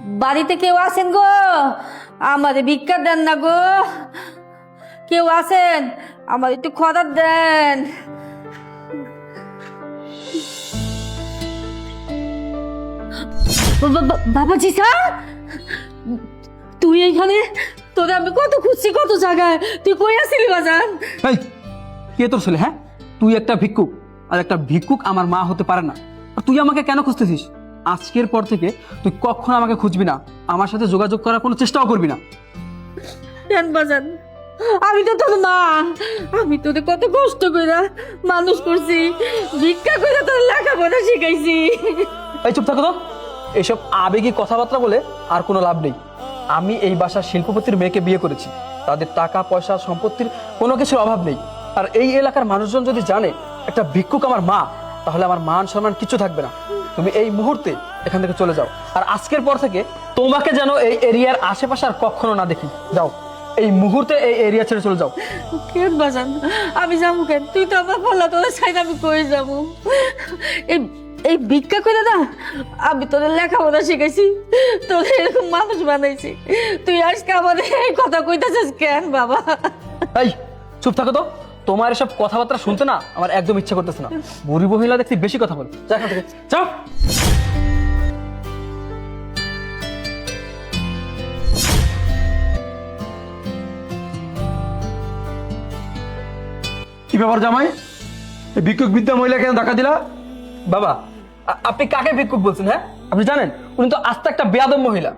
বাড়িতে কেউ আছেন গো? আমাদের ভিক্ষা দেন না গো। কেউ আছেন? আমার একটু খদার দেন। বা- বা- বাবাজি স্যার, তুই এইখানে? তোরে আমি কত খুঁজছি, কত জায়গায়? তুই কই আসিলি বাজান? কে তোর ছেলে হ্যাঁ? তুই একটা ভিক্ষুক, আর একটা ভিক্ষুক আমার মা হতে পারে না। তুই আমাকে কেন খুঁজতেছিস? আজকের পর থেকে তুই কখনো আমাকে খুঁজবি না। আমার সাথে যোগাযোগ করার কোনো চেষ্টাও করবি না। কেন বাজান আমি তো তোর মা। আমি তোদের কত কষ্ট কইরা মানুষ করছি ভিক্ষা করে তোর লেখাপড়া শিখাইছি। এই চুপ থাকো তো। এইসব আবেগী কথাবার্তা বলে আর কোনো লাভ নেই। আমি এই বাসার শিল্পপতির মেয়েকে বিয়ে করেছি। তাদের টাকা পয়সা সম্পত্তির কোনো কিছুর অভাব নেই। আর এই এলাকার মানুষজন যদি জানে একটা ভিক্ষুক আমার মা তাহলে আমার মান সম্মান কিছু থাকবে না। তুমি এই মুহূর্তে এখান থেকে চলে যাও। আর আজকের পর থেকে তোমাকে যেন এই এরিয়ার আশেপাশে আর কখনো না দেখি। যাও এই মুহূর্তে এই এরিয়া ছেড়ে চলে যাও। কেন বাজান? আমি যাব কেন? তুই তো আমার পাল্লা তোদের সাইড আমি কই যাব? এই এই ভিক্ষা করে না আমি তোদের লেখাপড়া শিখাইছি তোদের এরকম মানুষ বানাইছি। তুই আজকে আমাদের এই কথা কইতেছিস কেন বাবা? এই চুপ থাকো তো। তোমার এসব কথাবার্তা শুনতে না আমার একদম ইচ্ছে করতেছে না। বুড়ি মহিলা দেখছি বেশি কথা বল। যা এখান থেকে। যাও। কি ব্যাপার জামাই? এই ভিক্ষুক বিদ্যা মহিলা কেন ধাক্কা দিলা? বাবা আ- আপনি কাকে ভিক্ষুক বলছেন হ্যাঁ? আপনি জানেন উনি তো আস্তে একটা বেয়াদব মহিলা।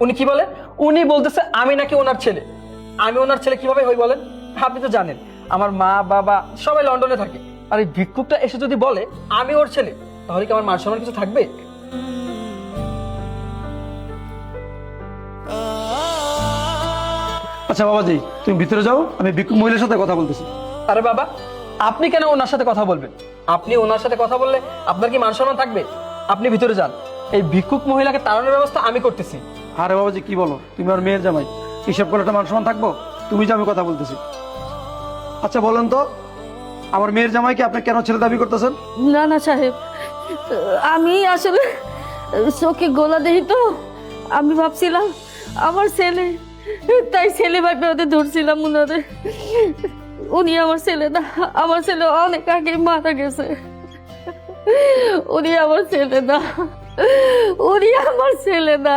উনি কি বলে? উনি বলতেছে আমি নাকি ওনার ছেলে। আমি ওনার ছেলে কীভাবে হই বলেন? আপনি তো জানেন আমার মা বাবা সবাই লন্ডনে থাকে। আর এই ভিক্ষুকটা এসে যদি বলে আমি ওর ছেলে তাহলে কি আমার মান সম্মান কিছু থাকবে? আচ্ছা বাবাজি তুমি ভিতরে যাও আমি ভিক্ষুক মহিলার সাথে কথা বলতেছি। আরে বাবা আপনি কেন ওনার সাথে কথা বলবেন? আপনি ওনার সাথে কথা বললে আপনার কি মান সম্মান থাকবে? আপনি ভিতরে যান। এই ভিক্ষুক মহিলাকে তাড়ানোর ব্যবস্থা আমি করতেছি। আরে বাবা যে কি বলো? তুমি আর মেয়ের জামাই। হিসাব করে একটা মান থাকব? তুমি যে আমি কথা বলতেছি। আচ্ছা বলেন তো, আমার মেয়ের জামাইকে আপনি কেন ছেলে দাবি করতেছেন? না না, সাহেব। আমি আসলে চোখে গোলা দেখি তো। আমি ভাবছিলাম, আমার ছেলে, তাই ছেলে ভাবে ওদের ধরছিলাম ওনাদের উনি আমার ছেলে না, আমার ছেলে অনেক আগে মারা গেছে। উনি আমার ছেলে না। উনি আমার ছেলে না।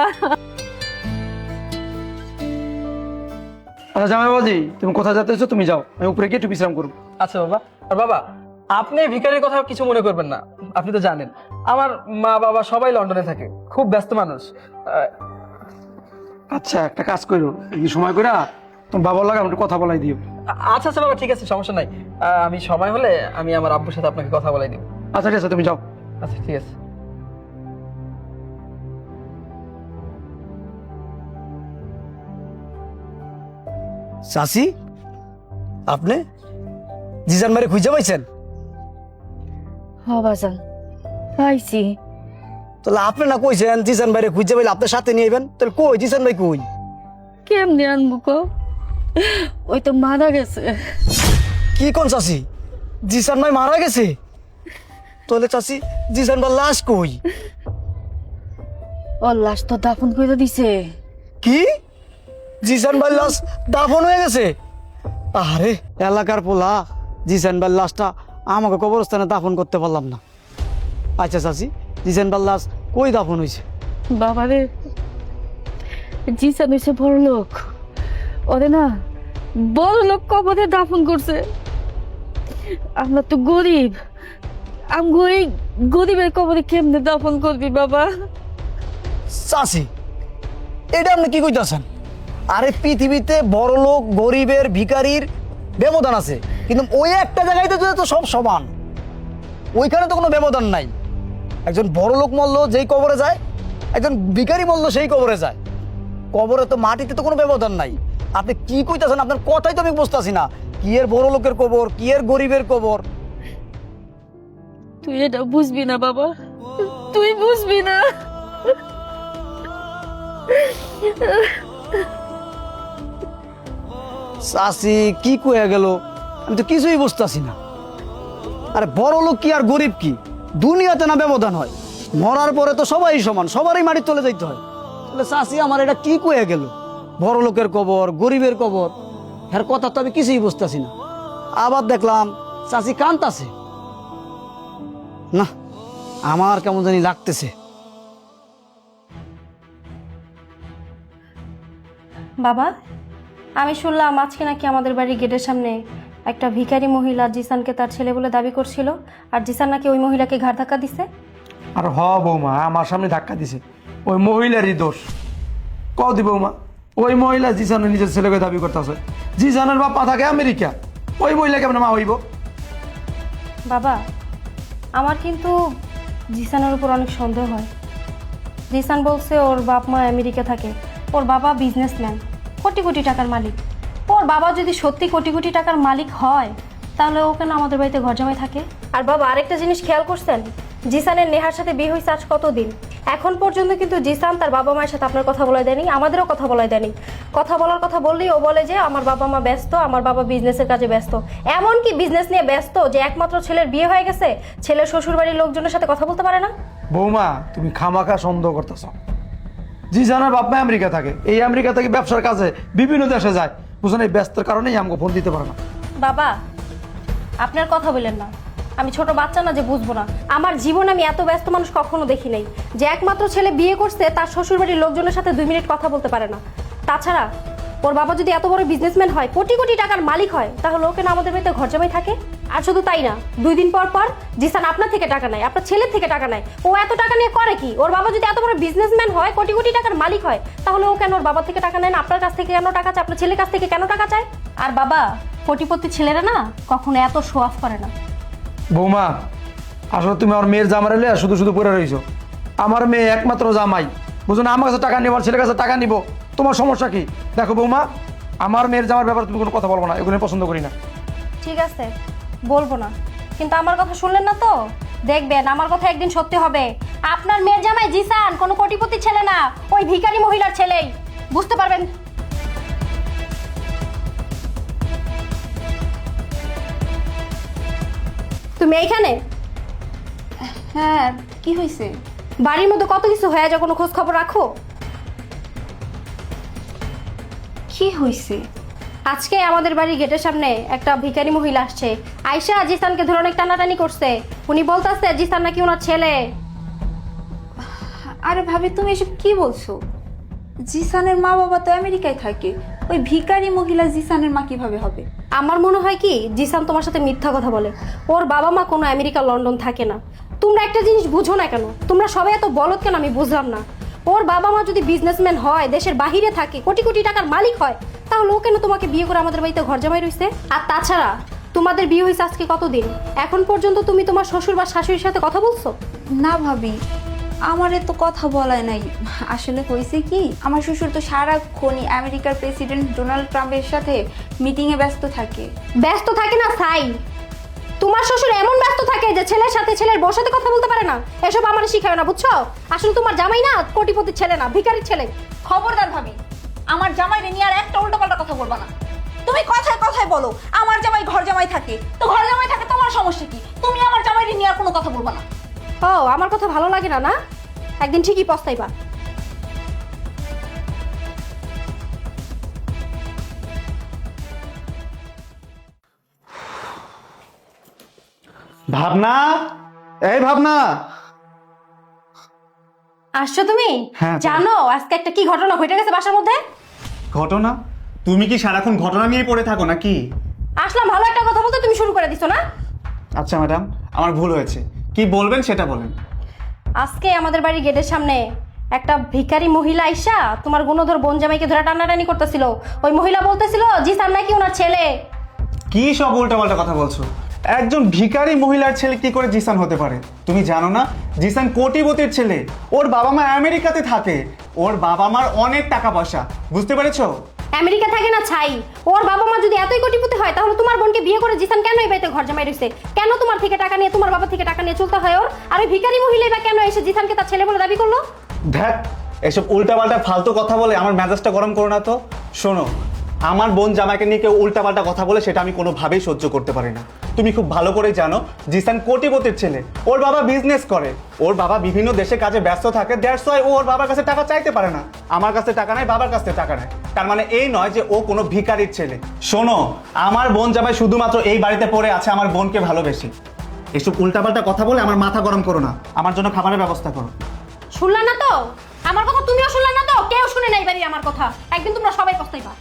আচ্ছা জামাই বাবাজি তুমি কোথায় তুমি যাও আমি উপরে গিয়ে একটু বিশ্রাম করব। আচ্ছা বাবা আর বাবা আপনি এই ভিখারির কথা কিছু মনে করবেন না আপনি তো জানেন আমার মা বাবা সবাই লন্ডনে থাকে খুব ব্যস্ত মানুষ। আহ, আচ্ছা একটা কাজ করো একদিন সময় করে তোমার বাবার লাগে একটু কথা বলাই দিও। আচ্ছা আচ্ছা বাবা ঠিক আছে সমস্যা নাই। আহ, আমি সময় হলে আমি আমার আব্বুর সাথে আপনাকে কথা বলাই দিব। আচ্ছা ঠিক আছে তুমি যাও। আচ্ছা ঠিক আছে। চাষি আপনি জিজান মারে খুঁজে পাইছেন? হবাজান পাইছি। তাহলে আপনি না কইছেন জিজান ভাইরে খুঁজে পাইলে আপনার সাথে নিয়ে যাবেন তাহলে কই জিজান ভাই কই? কেমনি আনব কো ওই তো মারা গেছে। কি কোন চাষি জিসান ভাই মারা গেছে? তাহলে চাষি জিসান ভাই লাশ কই? ওর লাশ তো দাফন করে দিছে। কি? জিসান ভাই লাশ দাফন হয়ে গেছে। আরে এলাকার পোলা জিসান ভাই লাশটা আমাকে কবরস্থানে দাফন করতে পারলাম না। আচ্ছা চাচি জিসান ভাই লাশ কই দাফন হয়েছে বাবারে জিসান হয়েছে বড় লোক। ওরে না বড় লোক কবরে দাফন করছে। আমরা তো গরিব। আমি এই গরিবের কবরে কেমনে দাফন করবি বাবা? চাষি এটা আপনি কি কইতাছেন? আরে পৃথিবীতে বড় লোক, গরিবের ভিকারির ব্যবধান আছে। কিন্তু ওই একটা জায়গায় তো সব সমান, ওইখানে তো কোনো ব্যবধান নাই। একজন বড় লোক মরল যেই কবরে যায়, একজন ভিখারি মরল সেই কবরে যায়। কবরে তো মাটিতে তো কোনো ব্যবধান নাই। আপনি কি কইতাছেন? আপনার কথাই তো আমি বুঝতেছি না। কি এর বড় লোকের কবর, কি এর গরিবের কবর? তুই এটা বুঝবি না, বাবা। তুই বুঝবি না। চাষি কি কয়ে গেল? আমি তো কিছুই বুঝতেছি না। আরে বড় লোক কি আর গরিব কি? দুনিয়াতে না ব্যবধান হয়। মরার পরে তো সবাই সমান, সবারই মাটি চলে যাইতে হয়। তাহলে চাষি আমার এটা কি কয়ে গেল? বড় লোকের কবর, গরিবের কবর এর কথা তো আমি কিছুই বুঝতেছি না। আবার দেখলাম চাষি কান্তাছে না, আমার কেমন জানি লাগতেছে। বাবা আমি শুনলাম আজকে নাকি আমাদের বাড়ির গেটের সামনে একটা ভিখারি মহিলা জিসানকে তার ছেলে বলে দাবি করছিল। আর জিসান নাকি ওই মহিলাকে ঘাড় ধাক্কা দিছে? আর হ বৌমা আমার সামনে ধাক্কা দিছে। ওই মহিলারই দোষ। কও দি বৌমা ওই মহিলা জিসানের নিজের ছেলেকে দাবি করতেছে। জিসানের বাপ্পা থাকে আমেরিকা। ওই মহিলা কেমন মা হইব? বাবা আমার কিন্তু জিসানের উপর অনেক সন্দেহ হয়। জিসান বলছে ওর বাপ মা আমেরিকা থাকে। ওর বাবা বিজনেসম্যান কোটি কোটি টাকার মালিক। ওর বাবা যদি সত্যি কোটি কোটি টাকার মালিক হয় তাহলে ও কেন আমাদের বাড়িতে ঘর জামাই থাকে? আর বাবা আরেকটা জিনিস খেয়াল করছেন? জিসানের নেহার সাথে বিয়ে হয়েছে আজ কতদিন? এখন পর্যন্ত কিন্তু জিসান তার বাবা মায়ের সাথে আপনার কথা বলে দেয়নি আমাদেরও কথা বলা দেয়নি। কথা বলার কথা বললেই ও বলে যে আমার বাবা মা ব্যস্ত আমার বাবা বিজনেসের কাজে ব্যস্ত। এমন কি বিজনেস নিয়ে ব্যস্ত যে একমাত্র ছেলের বিয়ে হয়ে গেছে ছেলের শ্বশুর বাড়ির লোকজনের সাথে কথা বলতে পারে না? বৌমা তুমি খামাখা সন্দেহ করতেছ। জিসানের বাপ্পা আমেরিকা থাকে। এই আমেরিকা থেকে ব্যবসার কাজে বিভিন্ন দেশে যায়। বুঝলেন, এই ব্যস্তের কারণেই আমাকে ফোন দিতে পারে না। বাবা, আপনার কথা বললেন না। আমি ছোট বাচ্চা না যে বুঝব না। আমার জীবন আমি এত ব্যস্ত মানুষ কখনো দেখি নাই। যে একমাত্র ছেলে বিয়ে করছে, তার শ্বশুরবাড়ির লোকজনের সাথে দুই মিনিট কথা বলতে পারে না। তাছাড়া, ওর বাবা যদি এত বড় বিজনেসম্যান হয়, কোটি কোটি টাকার মালিক হয়, তাহলে ওকে না আমাদের বাড়িতে ঘর জামাই থাকে? আর শুধু তাই না দুই দিন পর পর জিসান আপনার থেকে টাকা নেয় আপনার ছেলের থেকে টাকা নেয়। ও এত টাকা নিয়ে করে কি? ওর বাবা যদি এত বড় বিজনেসম্যান হয় কোটি কোটি টাকার মালিক হয় তাহলে ও কেন ওর বাবা থেকে টাকা নেয় না? আপনার কাছ থেকে কেন টাকা চায়? আপনার ছেলের কাছ থেকে কেন টাকা চায়? আর বাবা কোটিপতি ছেলেরা না কখনো এত শো অফ করে না। বৌমা আসলে তুমি আমার মেয়ের জামার এলে শুধু শুধু পড়ে রয়েছো আমার মেয়ে একমাত্র জামাই। বুঝো না আমার কাছে টাকা নিব আর ছেলের কাছে টাকা নিব। তোমার সমস্যা কি? দেখো বৌমা আমার মেয়ের জামার ব্যাপারে তুমি কোনো কথা বলব না এগুলো পছন্দ করি না। ঠিক আছে। বলব না। কিন্তু আমার কথা শুনলেন না তো? দেখবেন আমার কথা একদিন সত্যি হবে। আপনার মেয়ের জামাই জিসান কোনো কোটিপতি ছেলে না ওই ভিখারি মহিলার ছেলেই। বুঝতে পারবেন? তুমি এইখানে? হ্যাঁ কি হয়েছে বাড়ির মধ্যে কত কিছু হয়ে যায় কোনো খোঁজ খবর রাখো? কি হয়েছে আজকে আমাদের বাড়ির গেটের সামনে একটা ভিখারি মহিলা আসছে। আয়সা জিসানকে ধরে অনেক টানাটানি করছে। উনি বলতেছে জিসান নাকি ওনার ছেলে। আরে ভাবি তুমি এসব কি বলছো? জিসানের মা বাবা তো আমেরিকায় থাকে। ওই ভিকারি মহিলা জিসানের মা কীভাবে হবে? আমার মনে হয় কি জিসান তোমার সাথে মিথ্যা কথা বলে। ওর বাবা মা কোনো আমেরিকা লন্ডন থাকে না। তোমরা একটা জিনিস বুঝো না কেন? তোমরা সবাই এত বলদ কেন আমি বুঝলাম না। ওর বাবা মা যদি বিজনেসম্যান হয় দেশের বাহিরে থাকে কোটি কোটি টাকার মালিক হয় তাহলে ও কেন তোমাকে বিয়ে করে আমাদের বাড়িতে ঘর জামাই রইছে? আর তাছাড়া তোমাদের বিয়ে হয়েছে আজকে কতদিন? এখন পর্যন্ত তুমি তোমার শ্বশুর বা শাশুড়ির সাথে কথা বলছো? না ভাবি আমার তো কথা বলায় নাই। আসলে হয়েছে কি আমার শ্বশুর তো সারাক্ষণই আমেরিকার প্রেসিডেন্ট ডোনাল্ড ট্রাম্পের সাথে মিটিংয়ে ব্যস্ত থাকে। ব্যস্ত থাকে না সাই। তোমার শ্বশুর এমন ব্যস্ত থাকে যে ছেলের সাথে ছেলের সাথে কথা বলতে পারে না। এসব আমার শিখায় না, বুঝছ? আসলে তোমার জামাই না কোটিপতির ছেলে না, ভিখারির ছেলে। খবরদার ভাবি। আমার জামাইরে নিয়ে আর একটা উল্টোপাল্টা কথা বলবা না। তুমি কথায় কথায় বলো, আমার জামাই ঘর জামাই থাকে। তো ঘর জামাই থাকে তোমার সমস্যা কি? তুমি আমার জামাইরে নিয়ে আর কোনো কথা বলবা না। ও, আমার কথা ভালো লাগে না না? একদিন ঠিকই পস্তাইবা। ভাবনা? এই ভাবনা। আসছো তুমি? হ্যাঁ, জানো আজকে একটা কি ঘটনা ঘটে গেছে বাসার মধ্যে? ঘটনা? তুমি কি সারাক্ষণ ঘটনা নিয়ে পড়ে থাকো নাকি? আসলাম ভালো একটা কথা বলতে তুমি শুরু করে দিছো না? আচ্ছা ম্যাডাম আমার ভুল হয়েছে। কি বলবেন সেটা বলেন। আজকে আমাদের বাড়ির গেটের সামনে একটা ভিখারি মহিলা আইসা তোমার গুণধর বোন জামাইকে ধরে টানাটানি করতেছিল। ওই মহিলা বলতেছিল জি স্যার নাকি ওনার ছেলে? কি সব উল্টাপাল্টা কথা বলছো? একজন ভিখারি মহিলার ছেলে কি করে জিসান হতে পারে? তুমি জানো না? জিসান কোটিপতির ছেলে। ওর বাবা মা আমেরিকাতে থাকে। ওর বাবা মার অনেক টাকা পয়সা বুঝতে পেরেছ? আমেরিকা থাকে না ছাই। ওর বাবা মা যদি এতই কোটিপতি হয় তাহলে তোমার বোনকে বিয়ে করে জিসান কেন এই বাড়িতে ঘর জামাই রয়েছে কেন তোমার থেকে টাকা নিয়ে তোমার বাবা থেকে টাকা নিয়ে চলতে হয় ওর? আর ওই ভিখারি মহিলা বা কেন এসে জিসানকে তার ছেলে বলে দাবি করল? দেখ এসব উল্টাপাল্টা ফালতু কথা বলে আমার মেজাজটা গরম করো না তো। শোনো আমার বোন জামাইকে নিয়ে কেউ উল্টাপাল্টা কথা বলে সেটা আমি কোনোভাবেই সহ্য করতে পারি না। তুমি খুব ভালো করে জানো, জিসান কোটিপতির ছেলে। ওর বাবা বিজনেস করে। ওর বাবা বিভিন্ন দেশে কাজে ব্যস্ত থাকে দ্যাটস ওয়াই ও ওর বাবার কাছে টাকা চাইতে পারে না। আমার কাছে টাকা নাই, বাবার কাছে টাকা নাই। তার মানে এই নয় যে ও কোনো ভিখারির ছেলে। শোনো, আমার বোন জামাই শুধুমাত্র এই বাড়িতে পড়ে আছে আমার বোনকে ভালোবেসে। এসব উল্টাপাল্টা কথা বলে আমার মাথা গরম করো না। আমার জন্য খাবারের ব্যবস্থা করো। শুনলা না তো? আমার কথা তুমিও শুনলা না তো? কেউ শুনে নাই বাড়ি আমার কথা। একদিন তোমরা সবাই পস্তাইবা।